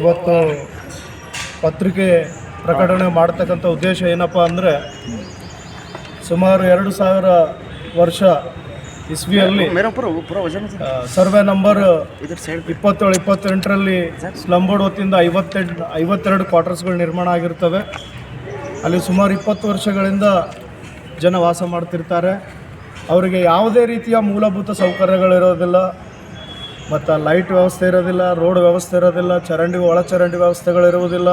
ಇವತ್ತು ಪತ್ರಿಕೆ ಪ್ರಕಟಣೆ ಮಾಡ್ತಕ್ಕಂಥ ಉದ್ದೇಶ ಏನಪ್ಪ ಅಂದರೆ ಸುಮಾರು ಎರಡು ಸಾವಿರ ವರ್ಷ ಇಸ್ವಿಯಲ್ಲಿ ಸರ್ವೆ ನಂಬರ್ ಇಪ್ಪತ್ತೇಳು ಇಪ್ಪತ್ತೆಂಟರಲ್ಲಿ ಸ್ಲಂಬೋರ್ಡ್ ಹೊತ್ತಿಂದ ಐವತ್ತೆಂಟು ಐವತ್ತೆರಡು ಕ್ವಾರ್ಟರ್ಸ್ಗಳು ನಿರ್ಮಾಣ ಆಗಿರ್ತವೆ. ಅಲ್ಲಿ ಸುಮಾರು ಇಪ್ಪತ್ತು ವರ್ಷಗಳಿಂದ ಜನ ವಾಸ ಮಾಡ್ತಿರ್ತಾರೆ. ಅವರಿಗೆ ಯಾವುದೇ ರೀತಿಯ ಮೂಲಭೂತ ಸೌಕರ್ಯಗಳಿರೋದಿಲ್ಲ. ಮತ್ತು ಲೈಟ್ ವ್ಯವಸ್ಥೆ ಇರೋದಿಲ್ಲ ರೋಡ್ ವ್ಯವಸ್ಥೆ ಇರೋದಿಲ್ಲ, ಚರಂಡಿ ಒಳಚರಂಡಿ ವ್ಯವಸ್ಥೆಗಳಿರುವುದಿಲ್ಲ.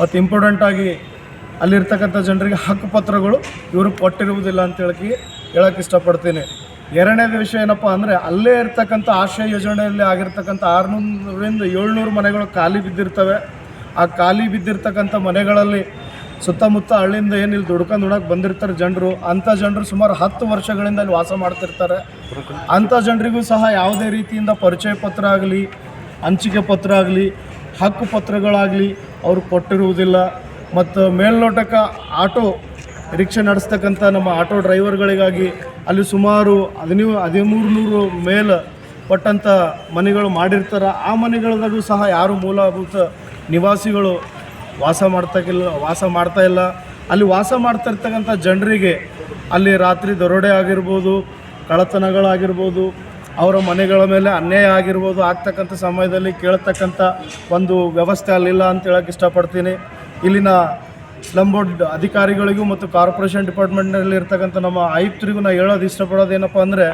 ಮತ್ತು ಇಂಪಾರ್ಟೆಂಟಾಗಿ ಅಲ್ಲಿರ್ತಕ್ಕಂಥ ಜನರಿಗೆ ಹಕ್ಕುಪತ್ರಗಳು ಇವರು ಕೊಟ್ಟಿರುವುದಿಲ್ಲ ಅಂತ ಹೇಳಕ್ಕೆ ಹೇಳಕ್ಕೆ ಇಷ್ಟಪಡ್ತೀನಿ. ಎರಡನೇದು ವಿಷಯ ಏನಪ್ಪ ಅಂದರೆ ಅಲ್ಲೇ ಇರ್ತಕ್ಕಂಥ ಆಶ್ರಯ ಯೋಜನೆಯಲ್ಲಿ ಆಗಿರ್ತಕ್ಕಂಥ ಆರುನೂರರಿಂದ ಏಳ್ನೂರು ಮನೆಗಳು ಖಾಲಿ ಬಿದ್ದಿರ್ತವೆ. ಆ ಖಾಲಿ ಬಿದ್ದಿರ್ತಕ್ಕಂಥ ಮನೆಗಳಲ್ಲಿ ಸುತ್ತಮುತ್ತ ಹಳ್ಳಿಯಿಂದ ಏನು ಇಲ್ಲಿ ದುಡ್ಕೊಂಡು ಉಣಕ್ಕೆ ಬಂದಿರ್ತಾರೆ ಜನರು, ಅಂಥ ಜನರು ಸುಮಾರು ಹತ್ತು ವರ್ಷಗಳಿಂದ ಅಲ್ಲಿ ವಾಸ ಮಾಡ್ತಿರ್ತಾರೆ. ಅಂಥ ಜನರಿಗೂ ಸಹ ಯಾವುದೇ ರೀತಿಯಿಂದ ಪರಿಚಯ ಪತ್ರ ಆಗಲಿ, ಹಂಚಿಕೆ ಪತ್ರ ಆಗಲಿ, ಹಕ್ಕು ಪತ್ರಗಳಾಗಲಿ ಅವರು ಕೊಟ್ಟಿರುವುದಿಲ್ಲ. ಮತ್ತು ಮೇಲ್ನೋಟಕ್ಕೆ ಆಟೋ ರಿಕ್ಷಾ ನಡೆಸ್ತಕ್ಕಂಥ ನಮ್ಮ ಆಟೋ ಡ್ರೈವರ್ಗಳಿಗಾಗಿ ಅಲ್ಲಿ ಸುಮಾರು ಹದಿನೂ ಹದಿಮೂರು ನೂರು ಮೇಲೆ ಪಟ್ಟಂಥ ಮನೆಗಳು ಮಾಡಿರ್ತಾರೆ. ಆ ಮನೆಗಳದಾಗೂ ಸಹ ಯಾರು ಮೂಲಭೂತ ನಿವಾಸಿಗಳು ವಾಸ ಮಾಡ್ತಕ್ಕಿಲ್ಲ ವಾಸ ಮಾಡ್ತಾ ಇಲ್ಲ. ಅಲ್ಲಿ ವಾಸ ಮಾಡ್ತಾ ಇರ್ತಕ್ಕಂಥ ಜನರಿಗೆ ಅಲ್ಲಿ ರಾತ್ರಿ ದರೋಡೆ ಆಗಿರ್ಬೋದು ಕಳತನಗಳಾಗಿರ್ಬೋದು ಅವರ ಮನೆಗಳ ಮೇಲೆ ಅನ್ಯಾಯ ಆಗಿರ್ಬೋದು ಆಗ್ತಕ್ಕಂಥ ಸಮಯದಲ್ಲಿ ಕೇಳ್ತಕ್ಕಂಥ ಒಂದು ವ್ಯವಸ್ಥೆ ಅಲ್ಲಿಲ್ಲ ಅಂತ ಹೇಳಕ್ಕೆ ಇಷ್ಟಪಡ್ತೀನಿ. ಇಲ್ಲಿನ ಸ್ಲಮ್ ಬೋರ್ಡ್ ಅಧಿಕಾರಿಗಳಿಗೂ ಮತ್ತು ಕಾರ್ಪೊರೇಷನ್ ಡಿಪಾರ್ಟ್ಮೆಂಟ್ನಲ್ಲಿ ಇರ್ತಕ್ಕಂಥ ನಮ್ಮ ಆಯುಕ್ತರಿಗೂ ನಾನು ಹೇಳೋದು ಇಷ್ಟಪಡೋದೇನಪ್ಪ ಅಂದರೆ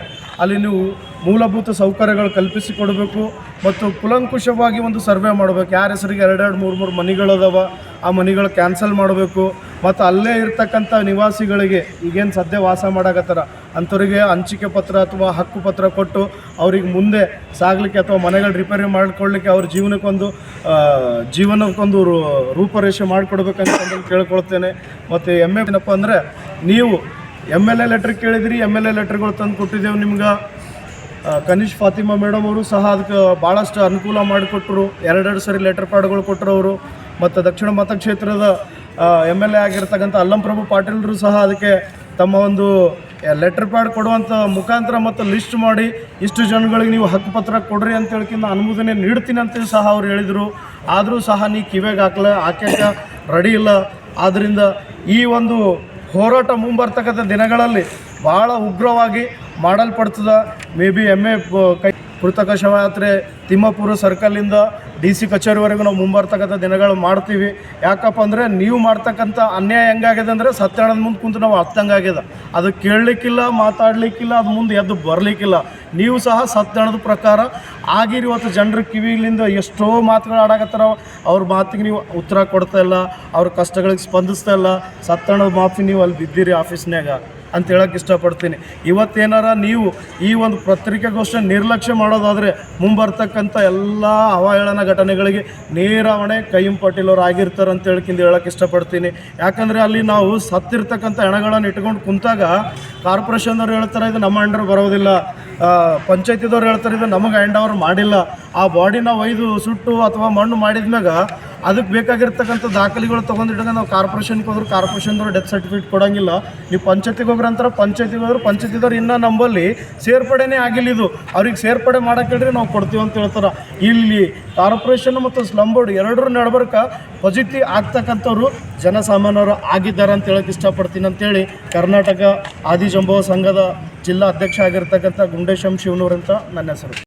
ಅಲ್ಲಿ ನೀವು ಮೂಲಭೂತ ಸೌಕರ್ಯಗಳು ಕಲ್ಪಿಸಿಕೊಡಬೇಕು ಮತ್ತು ಕುಲಂಕುಷವಾಗಿ ಒಂದು ಸರ್ವೆ ಮಾಡಬೇಕು. ಯಾರ ಹೆಸರಿಗೆ ಎರಡೆರಡು ಮೂರು ಮೂರು ಮನೆಗಳದಾವ, ಆ ಮನೆಗಳು ಕ್ಯಾನ್ಸಲ್ ಮಾಡಬೇಕು. ಮತ್ತು ಅಲ್ಲೇ ಇರ್ತಕ್ಕಂಥ ನಿವಾಸಿಗಳಿಗೆ ಈಗೇನು ಸದ್ಯ ವಾಸ ಮಾಡಾಕತ್ತಾರ? ಅಂಥವ್ರಿಗೆ ಹಂಚಿಕೆ ಪತ್ರ ಅಥವಾ ಹಕ್ಕು ಪತ್ರ ಕೊಟ್ಟು ಅವ್ರಿಗೆ ಮುಂದೆ ಸಾಗಲಿಕ್ಕೆ ಅಥವಾ ಮನೆಗಳು ರಿಪೇರಿ ಮಾಡಿಕೊಳ್ಳಿಕ್ಕೆ ಅವ್ರ ಜೀವನಕ್ಕೊಂದು ಜೀವನಕ್ಕೊಂದು ರೂಪರೇಷೆ ಮಾಡಿಕೊಡ್ಬೇಕಂತ ಕೇಳ್ಕೊಳ್ತೇನೆ. ಮತ್ತು ಎಮ್ಮೆ ಏನಪ್ಪ ಅಂದರೆ, ನೀವು ಎಂ ಎಲ್ ಎ ಲೆಟ್ರ್ ಕೇಳಿದ್ರಿ ಎಂ ಎಲ್ ಎ ಲೆಟ್ರ್ಗಳು ತಂದು ಕೊಟ್ಟಿದ್ದೇವೆ ನಿಮ್ಗೆ. ಕನಿಷ್ ಫಾತಿಮಾ ಮೇಡಮ್ ಅವರು ಸಹ ಅದಕ್ಕೆ ಭಾಳಷ್ಟು ಅನುಕೂಲ ಮಾಡಿಕೊಟ್ರು. ಎರಡೆರಡು ಸರಿ ಲೆಟರ್ ಪ್ಯಾಡ್ಗಳು ಕೊಟ್ಟರು ಅವರು. ಮತ್ತು ದಕ್ಷಿಣ ಮತಕ್ಷೇತ್ರದ ಎಂ ಎಲ್ ಎ ಆಗಿರ್ತಕ್ಕಂಥ ಅಲ್ಲಂಪ್ರಭು ಪಾಟೀಲ್ರು ಸಹ ಅದಕ್ಕೆ ತಮ್ಮ ಒಂದು ಲೆಟರ್ ಪ್ಯಾಡ್ ಕೊಡುವಂಥ ಮುಖಾಂತರ ಮತ್ತು ಲಿಸ್ಟ್ ಮಾಡಿ, ಇಷ್ಟು ಜನಗಳಿಗೆ ನೀವು ಹಕ್ಕುಪತ್ರ ಕೊಡ್ರಿ ಅಂತ ಹೇಳ್ಕಿಂತ ಅನುಮೋದನೆ ನೀಡ್ತೀನಿ ಅಂತೇಳಿ ಸಹ ಅವ್ರು ಹೇಳಿದರು. ಆದರೂ ಸಹ ನೀ ಕಿವೆಗೆ ಹಾಕಲ, ಹಾಕ್ಯಾಕ ರೆಡಿ ಇಲ್ಲ. ಆದ್ದರಿಂದ ಈ ಒಂದು ಹೋರಾಟ ಮುಂಬರ್ತಕ್ಕಂಥ ದಿನಗಳಲ್ಲಿ ಭಾಳ ಉಗ್ರವಾಗಿ ಮಾಡಲ್ಪಡ್ತದ. ಮೇ ಬಿ ಎಂ ಎ ಕೈ ಕೃತಕ ಶವಯಾತ್ರೆ ತಿಮ್ಮಾಪುರ ಸರ್ಕಲಿಂದ ಡಿ ಸಿ ಕಚೇರಿವರೆಗೂ ನಾವು ಮುಂಬರ್ತಕ್ಕಂಥ ದಿನಗಳು ಮಾಡ್ತೀವಿ. ಯಾಕಪ್ಪ ಅಂದರೆ ನೀವು ಮಾಡ್ತಕ್ಕಂಥ ಅನ್ಯಾಯ ಹೆಂಗಾಗಿದೆ ಅಂದರೆ ಸತ್ಯಣದ ಮುಂದೆ ಕುಂತು ನಾವು ಹತ್ತಂಗಾಗ್ಯದ ಅದು ಕೇಳಲಿಕ್ಕಿಲ್ಲ, ಮಾತಾಡಲಿಕ್ಕಿಲ್ಲ, ಅದು ಮುಂದೆ ಎದ್ದು ಬರಲಿಕ್ಕಿಲ್ಲ. ನೀವು ಸಹ ಸತ್ಯಾಣದ ಪ್ರಕಾರ ಆಗಿರುವತ್ತು ಜನರ ಕಿವಿಲಿಂದ ಎಷ್ಟೋ ಮಾತುಗಳು ಆಡಾಕತ್ತಾರ ಅವ್ರ ಮಾತಿಗೆ ನೀವು ಉತ್ತರ ಕೊಡ್ತಾ ಇಲ್ಲ, ಅವ್ರ ಕಷ್ಟಗಳಿಗೆ ಸ್ಪಂದಿಸ್ತಾ ಇಲ್ಲ. ಸತ್ತಣದ ಮಾಫಿ ನೀವು ಅಲ್ಲಿ ಬಿದ್ದಿರಿ ಆಫೀಸ್ನ್ಯಾಗ. ಅಂತ ಹೇಳಕ್ಕೆ ಇಷ್ಟಪಡ್ತೀನಿ. ಇವತ್ತೇನಾರ ನೀವು ಈ ಒಂದು ಪತ್ರಿಕಾಗೋಷ್ಠಿ ನಿರ್ಲಕ್ಷ್ಯ ಮಾಡೋದಾದರೆ ಮುಂಬರ್ತಕ್ಕಂಥ ಎಲ್ಲ ಅವಹೇಳನ ಘಟನೆಗಳಿಗೆ ನೇರ ಹೊಣೆ ಕೈಯಂ ಪಾಟೀಲ್ ಆಗಿರ್ತಾರೆ ಅಂತ ಹೇಳ್ಕಿಂದ ಹೇಳಕ್ಕೆ ಇಷ್ಟಪಡ್ತೀನಿ. ಯಾಕಂದರೆ ಅಲ್ಲಿ ನಾವು ಸತ್ತಿರ್ತಕ್ಕಂಥ ಹೆಣಗಳನ್ನು ಇಟ್ಕೊಂಡು ಕುಂತಾಗ ಕಾರ್ಪೊರೇಷನ್ದವ್ರು ಹೇಳ್ತಾರೆ, ಇದು ನಮ್ಮ ಅಂಡರ್ ಬರೋದಿಲ್ಲ. ಪಂಚಾಯತಿದವ್ರು ಹೇಳ್ತಾರೆ, ಇದು ನಮಗೆ ಹ್ಯಾಂಡ್ ಓವರ್ ಮಾಡಿಲ್ಲ. ಆ ಬಾಡಿನ ಒಯ್ದು, ಸುಟ್ಟು ಅಥವಾ ಮಣ್ಣು ಮಾಡಿದ್ಮ್ಯಾಗ ಅದಕ್ಕೆ ಬೇಕಾಗಿರ್ತಕ್ಕಂಥ ದಾಖಲೆಗಳು ತೊಗೊಂಡಿಟ್ಟಾಗ ನಾವು ಕಾರ್ಪೊರೇಷನ್ಗೆ ಹೋದ್ರೆ, ಕಾರ್ಪೊರೇಷನ್ದವ್ರು ಡೆತ್ ಸರ್ಟಿಫಿಕೇಟ್ ಕೊಡೋಂಗಿಲ್ಲ. ನೀವು ಪಂಚಾಯತಿಗೆ ಹೋಗ್ರಿ ಅಂತಾರೆ, ಪಂಚಾಯತಿಗೆ ಹೋದ್ರೆ, ಪಂಚಾಯತಿದವ್ರು ಇನ್ನೂ ನಂಬಲ್ಲಿ ಸೇರ್ಪಡೆನೇ ಆಗಿಲ್ಲ ಇದು. ಅವ್ರಿಗೆ ಸೇರ್ಪಡೆ ಮಾಡೋಕೆ ಹೇಳ್ರಿ ನಾವು ಕೊಡ್ತೀವಿ ಅಂತ ಹೇಳ್ತಾರೆ. ಇಲ್ಲಿ ಕಾರ್ಪೊರೇಷನ್ ಮತ್ತು ಸ್ಲಮ್ ಬೋರ್ಡ್ ಎರಡರ ನಡ್ಬರ್ಕ ಪಾಸಿಟಿವ್ ಆಗ್ತಕ್ಕಂಥವ್ರು ಜನಸಾಮಾನ್ಯರು ಆಗಿದ್ದಾರೆ ಅಂತ ಹೇಳಕ್ಕೆ ಇಷ್ಟಪಡ್ತೀನಿ ಅಂತೇಳಿ ಕರ್ನಾಟಕ ಆದಿಜಂಬವ ಸಂಘದ ಜಿಲ್ಲಾ ಅಧ್ಯಕ್ಷ ಆಗಿರ್ತಕ್ಕಂಥ ಗುಂಡೇಶಂ ಶಿವನೂರ್ ಅಂತ ನನ್ನ ಹೆಸರು.